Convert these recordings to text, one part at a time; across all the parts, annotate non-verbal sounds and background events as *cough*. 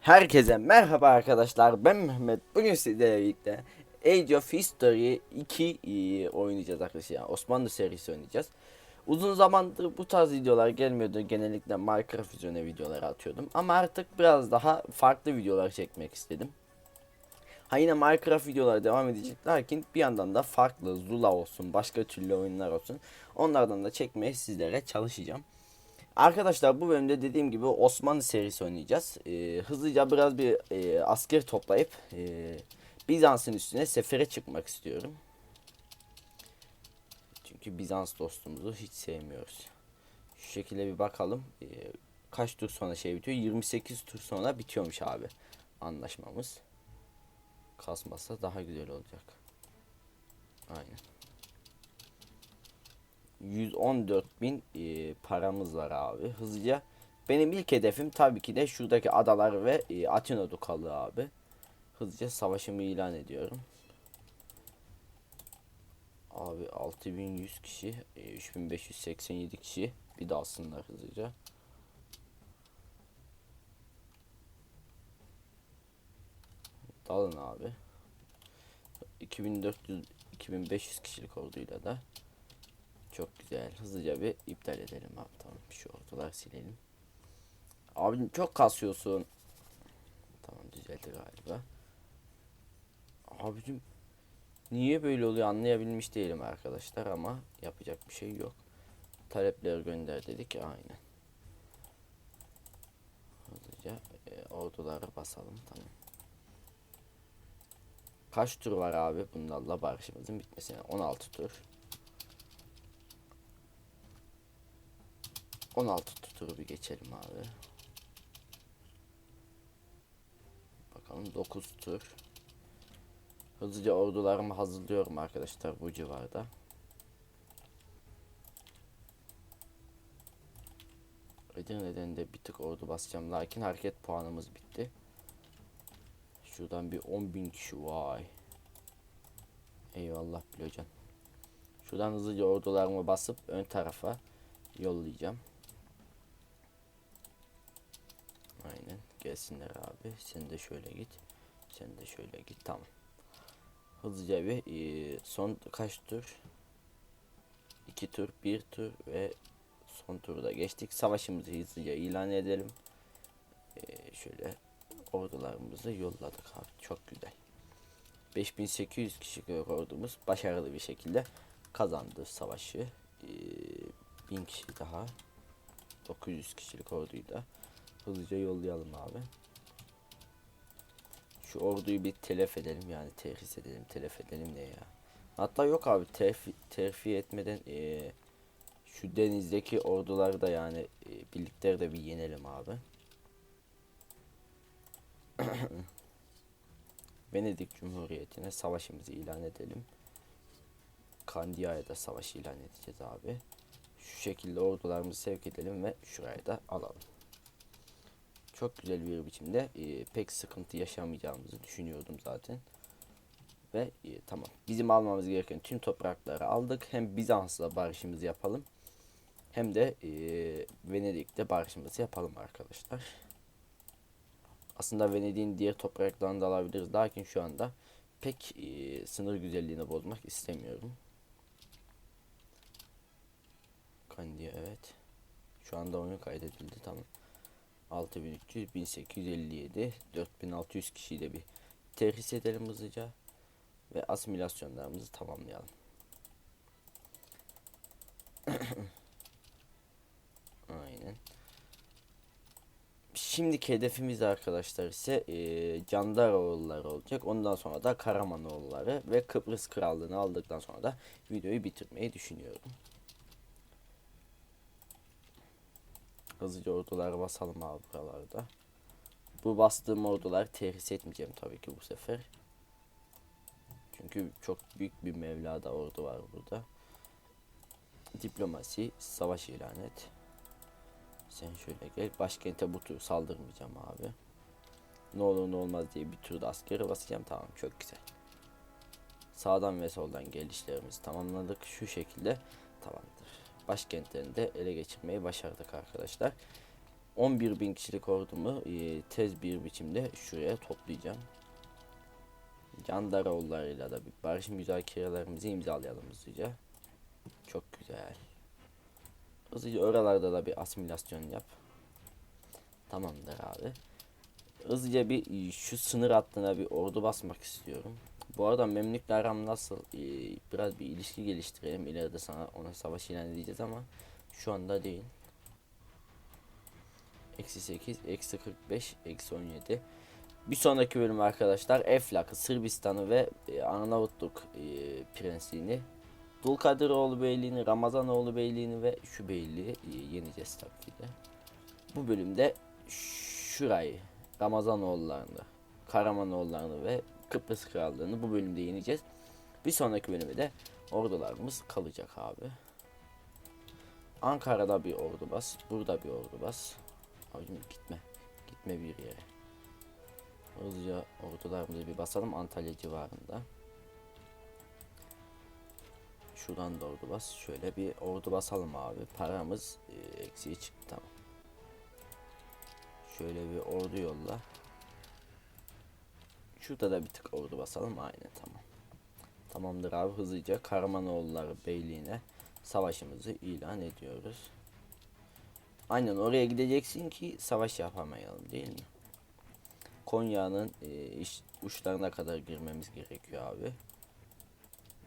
Herkese merhaba arkadaşlar ben Mehmet. Bugün sizlerle birlikte Age of History 2 e, oynayacağız arkadaşlar. Osmanlı serisi oynayacağız. Uzun zamandır bu tarz videolar gelmiyordu. Genellikle Minecraft üzerine videolar atıyordum. Ama artık biraz daha farklı videolar çekmek istedim. Ha yine Minecraft videoları devam edecek. Lakin bir yandan da farklı Zula olsun başka türlü oyunlar olsun. Onlardan da çekmeye sizlere çalışacağım Arkadaşlar bu bölümde dediğim gibi Osmanlı serisi oynayacağız. Ee, hızlıca biraz bir e, asker toplayıp e, Bizans'ın üstüne sefere çıkmak istiyorum. Çünkü Bizans dostumuzu hiç sevmiyoruz. Şu şekilde bir bakalım. Ee, kaç tur sonra şey bitiyor? 28 tur sonra bitiyormuş abi anlaşmamız. Kasmasa daha güzel olacak. Aynen. 114 bin e, paramız var abi. Hızlıca. Benim ilk hedefim tabii ki de şuradaki adalar ve e, Atina Dukalı abi. Hızlıca savaşımı ilan ediyorum. Abi 6100 kişi, e, 3587 kişi bir de alsınlar hızlıca. Dalın abi. 2400 2500 kişilik orduyla da çok güzel. Hızlıca bir iptal edelim abi. Tamam. Şu ortalar silelim. Abi çok kasıyorsun. Tamam düzeldi galiba. Abicim niye böyle oluyor anlayabilmiş değilim arkadaşlar ama yapacak bir şey yok. Talepler gönder dedik aynen. Hızlıca e, orduları basalım tamam. Kaç tur var abi bunlarla barışımızın bitmesine? 16 tur. 16 turu bir geçelim abi. Bakalım 9 tur. Hızlıca ordularımı hazırlıyorum arkadaşlar bu civarda. Edirne'den de bir tık ordu basacağım. Lakin hareket puanımız bitti. Şuradan bir 10.000 kişi vay. Eyvallah Bilocan. Şuradan hızlıca ordularımı basıp ön tarafa yollayacağım. Aynen gelsinler abi. Sen de şöyle git. Sen de şöyle git. Tamam. Hızlıca bir e, son kaç tur? 2 tur, 1 tur ve son turda geçtik. Savaşımızı hızlıca ilan edelim. E, şöyle ordularımızı yolladık abi. Çok güzel. 5800 kişilik ordumuz başarılı bir şekilde kazandı savaşı. E, 1000 kişi daha 900 kişilik orduyu da hızlıca yollayalım abi. Şu orduyu bir telef edelim yani terhis edelim telef edelim ne ya. Hatta yok abi terfi, terfi etmeden eee, şu denizdeki orduları da yani e, birlikleri de bir yenelim abi. *clears throat* Venedik Cumhuriyeti'ne savaşımızı ilan edelim. Kandia'ya da savaş ilan edeceğiz abi. Şu şekilde ordularımızı sevk edelim ve şurayı da alalım. Çok güzel bir biçimde e, pek sıkıntı yaşamayacağımızı düşünüyordum zaten. Ve e, tamam. Bizim almamız gereken tüm toprakları aldık. Hem Bizans'la barışımızı yapalım. Hem de e, Venedik'te barışımızı yapalım arkadaşlar. Aslında Venedik'in diğer topraklarını da alabiliriz. Lakin şu anda pek e, sınır güzelliğini bozmak istemiyorum. Kandiya evet. Şu anda oyun kaydedildi tamam. 6300 1857 4600 kişiyi de bir terhis edelim hızlıca ve asimilasyonlarımızı tamamlayalım. *clears throat* Aynen. Şimdiki hedefimiz arkadaşlar ise e, Candaroğulları olacak. Ondan sonra da Karamanoğulları ve Kıbrıs Krallığını aldıktan sonra da videoyu bitirmeyi düşünüyorum. Hızlıca orduları basalım abi buralarda. Bu bastığım ordular terhis etmeyeceğim tabii ki bu sefer. Çünkü çok büyük bir mevlada ordu var burada. Diplomasi, savaş ilan et. Sen şöyle gel. Başkente bu tur saldırmayacağım abi. Ne olur ne olmaz diye bir turda askeri basacağım. Tamam çok güzel. Sağdan ve soldan gelişlerimizi tamamladık. Şu şekilde tamamdır. Başkentlerini de ele geçirmeyi başardık arkadaşlar. 11 bin kişilik ordumu e, tez bir biçimde şuraya toplayacağım. Candaroğullarıyla da bir barış müzakerelerimizi imzalayalım hızlıca. Çok güzel. Hızlıca oralarda da bir asimilasyon yap. Tamamdır abi. Hızlıca bir e, şu sınır hattına bir ordu basmak istiyorum. Bu arada Memlük'le aram nasıl? E, biraz bir ilişki geliştirelim. İleride sana ona savaş ilan edeceğiz ama şu anda değil. Eksi 8, eksi 45, eksi 17. Bir sonraki bölüm arkadaşlar Eflak'ı, Sırbistan'ı ve e, Arnavutluk e, prensliğini, Dulkadiroğlu Beyliğini, Ramazanoğlu Beyliğini ve şu beyliği e, yeneceğiz tabii ki de. Bu bölümde şurayı, Ramazanoğullarını, Karamanoğullarını ve Kıbrıs Krallığını bu bölümde yeneceğiz. Bir sonraki bölümde de ordularımız kalacak abi. Ankara'da bir ordu bas, burada bir ordu bas. Abicim gitme, gitme bir yere. Hızlıca ordularımızı bir basalım Antalya civarında. Şuradan da ordu bas. Şöyle bir ordu basalım abi. Paramız e, eksiğe çıktı tamam. Şöyle bir ordu yolla. Şurada da bir tık ordu basalım. Aynen tamam. Tamamdır abi hızlıca Karamanoğulları Beyliği'ne savaşımızı ilan ediyoruz. Aynen oraya gideceksin ki savaş yapamayalım değil mi? Konya'nın e, iş, uçlarına kadar girmemiz gerekiyor abi.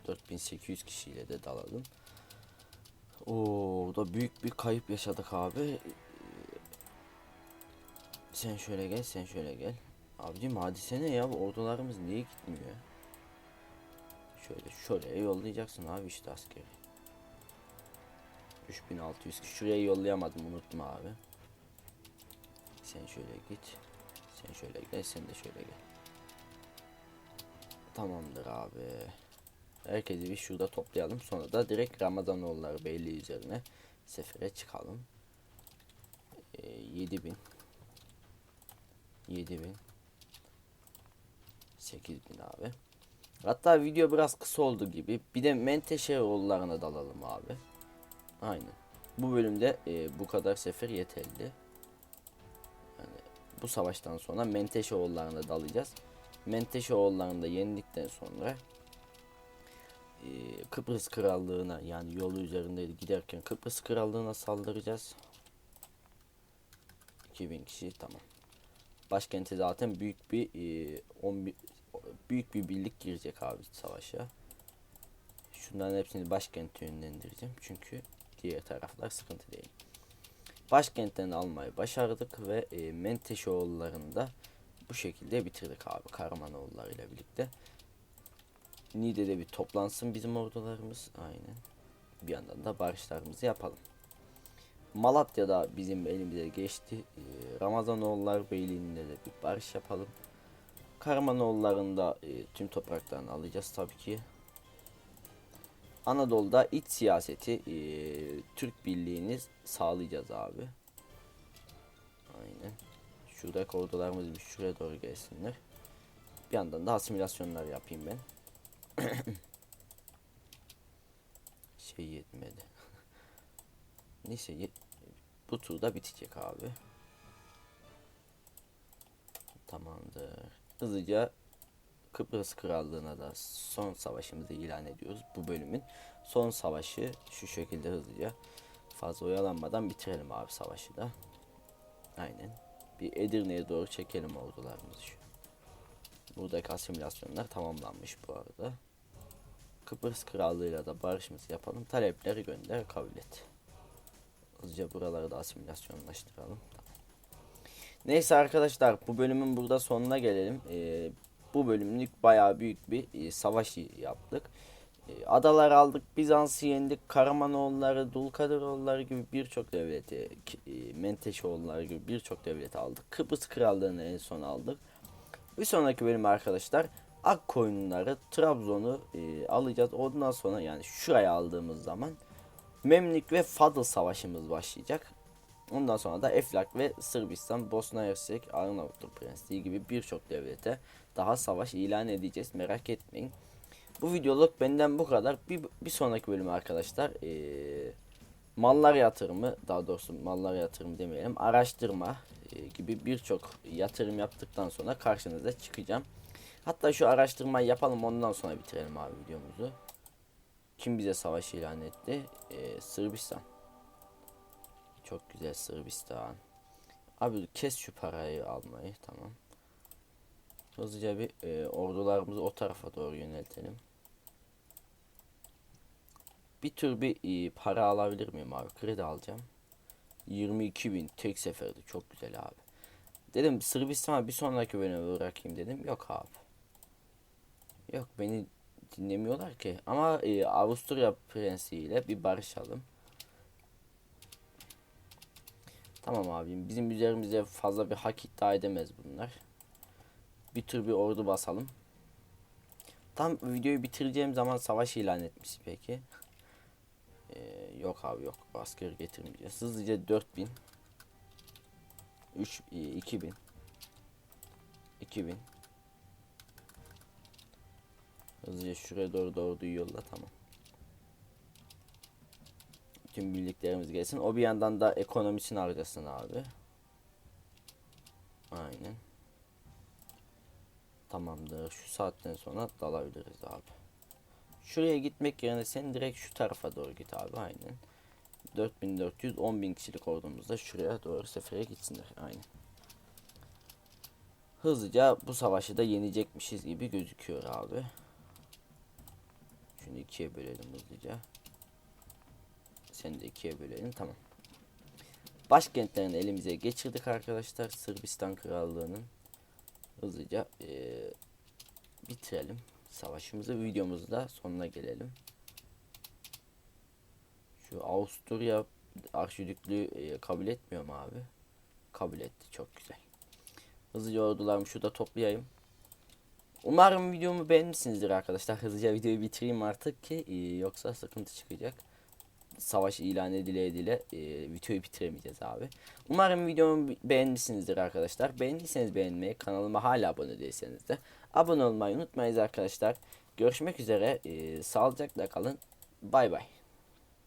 4800 kişiyle de dalalım. Oo, da büyük bir kayıp yaşadık abi. Sen şöyle gel, sen şöyle gel. Abicim hadise ne ya? Bu ordularımız niye gitmiyor? Şöyle şuraya yollayacaksın abi işte askeri. 3600 kişi. Şuraya yollayamadım unuttum abi. Sen şöyle git. Sen şöyle gel, sen de şöyle gel. Tamamdır abi. Herkesi bir şurada toplayalım. Sonra da direkt Ramazanoğulları Beyliği üzerine sefere çıkalım. Ee, 7000 7000 8000 abi. Hatta video biraz kısa oldu gibi. Bir de Menteşeoğullarına dalalım abi. Aynen. Bu bölümde e, bu kadar sefer yeterli. Yani bu savaştan sonra Menteşeoğullarına dalacağız. Menteşeoğullarını da yenildikten sonra e, Kıbrıs Krallığına yani yolu üzerinde giderken Kıbrıs Krallığına saldıracağız. 2000 kişi tamam. Başkente zaten büyük bir e, 11 büyük bir birlik girecek abi savaşa. Şunların hepsini başkente yönlendireceğim çünkü diğer taraflar sıkıntı değil. Başkentten almayı başardık ve e, Menteşoğullarını da bu şekilde bitirdik abi Karamanoğulları ile birlikte. Niğde'de bir toplansın bizim ordularımız. Aynen. Bir yandan da barışlarımızı yapalım. Malatya'da bizim elimize geçti. Ee, Ramazanoğullar Beyliği'nde de bir barış yapalım. Karamanoğullarında e, tüm topraklarını alacağız tabii ki. Anadolu'da iç siyaseti e, Türk birliğini sağlayacağız abi. Aynen. Şuradaki ordularımız bir şuraya doğru gelsinler. Bir yandan da asimilasyonlar yapayım ben. *coughs* şey yetmedi. *laughs* Neyse yet bu turda bitecek abi. Tamamdır. Hızlıca Kıbrıs Krallığı'na da son savaşımızı ilan ediyoruz. Bu bölümün son savaşı şu şekilde hızlıca fazla oyalanmadan bitirelim abi savaşı da. Aynen. Bir Edirne'ye doğru çekelim ordularımızı şu. Buradaki asimilasyonlar tamamlanmış bu arada. Kıbrıs Krallığı'yla da barışımızı yapalım. Talepleri gönder kabul et. Hızlıca buraları da asimilasyonlaştıralım. Neyse arkadaşlar bu bölümün burada sonuna gelelim. Ee, bu bölümlük bayağı büyük bir e, savaş yaptık. E, adalar aldık, Bizans'ı yendik, Karamanoğulları, Dulkadiroğulları gibi birçok devleti, e, Menteşoğulları gibi birçok devleti aldık. Kıbrıs Krallığı'nı en son aldık. Bir sonraki bölüm arkadaşlar Akkoyunları, Trabzon'u e, alacağız. Ondan sonra yani şuraya aldığımız zaman Memlük ve Fadıl savaşımız başlayacak. Ondan sonra da Eflak ve Sırbistan, Bosna Hersek, Arnavutluk Prensliği gibi birçok devlete daha savaş ilan edeceğiz. Merak etmeyin. Bu videoluk benden bu kadar. Bir, bir sonraki bölüm arkadaşlar ee, mallar yatırımı daha doğrusu mallar yatırımı demeyelim araştırma e, gibi birçok yatırım yaptıktan sonra karşınıza çıkacağım. Hatta şu araştırmayı yapalım ondan sonra bitirelim abi videomuzu. Kim bize savaş ilan etti? Ee, Sırbistan. Çok güzel Sırbistan. Abi kes şu parayı almayı tamam. Hızlıca bir e, ordularımızı o tarafa doğru yöneltelim. Bir tür bir e, para alabilir miyim abi? Kredi alacağım. 22 bin tek seferde çok güzel abi. Dedim Sırbistan'a bir sonraki bölüme bırakayım dedim. Yok abi. Yok beni dinlemiyorlar ki. Ama e, Avusturya prensiyle bir barışalım. Tamam abim bizim üzerimize fazla bir hak iddia edemez bunlar. Bir tür bir ordu basalım. Tam videoyu bitireceğim zaman savaş ilan etmiş peki. Ee, yok abi yok asker getirmeyeceğiz. Hızlıca 4000 3 e, 2000 2000 Hızlıca şuraya doğru doğru yolla tamam. Tüm birliklerimiz gelsin. O bir yandan da ekonomisini harcasın abi. Aynen. Tamamdır. Şu saatten sonra dalabiliriz abi. Şuraya gitmek yerine sen direkt şu tarafa doğru git abi. Aynen. 4400 10.000 kişilik ordumuzda şuraya doğru sefere gitsinler. Aynen. Hızlıca bu savaşı da yenecekmişiz gibi gözüküyor abi. Şunu ikiye bölelim hızlıca. Seni de ikiye bölelim tamam. Başkentlerini elimize geçirdik arkadaşlar. Sırbistan Krallığı'nın hızlıca eee, bitirelim savaşımızı. Videomuzda sonuna gelelim. Şu Avusturya Arşidüklüğü eee, kabul etmiyor mu abi? Kabul etti. Çok güzel. Hızlıca ordularımı şurada toplayayım. Umarım videomu beğenmişsinizdir arkadaşlar. Hızlıca videoyu bitireyim artık ki e, yoksa sıkıntı çıkacak. Savaş ilan edile edile e, videoyu bitiremeyeceğiz abi. Umarım videomu be- beğenmişsinizdir arkadaşlar. Beğendiyseniz beğenmeyi, kanalıma hala abone değilseniz de abone olmayı unutmayınız arkadaşlar. Görüşmek üzere. E, sağlıcakla kalın. Bay bay.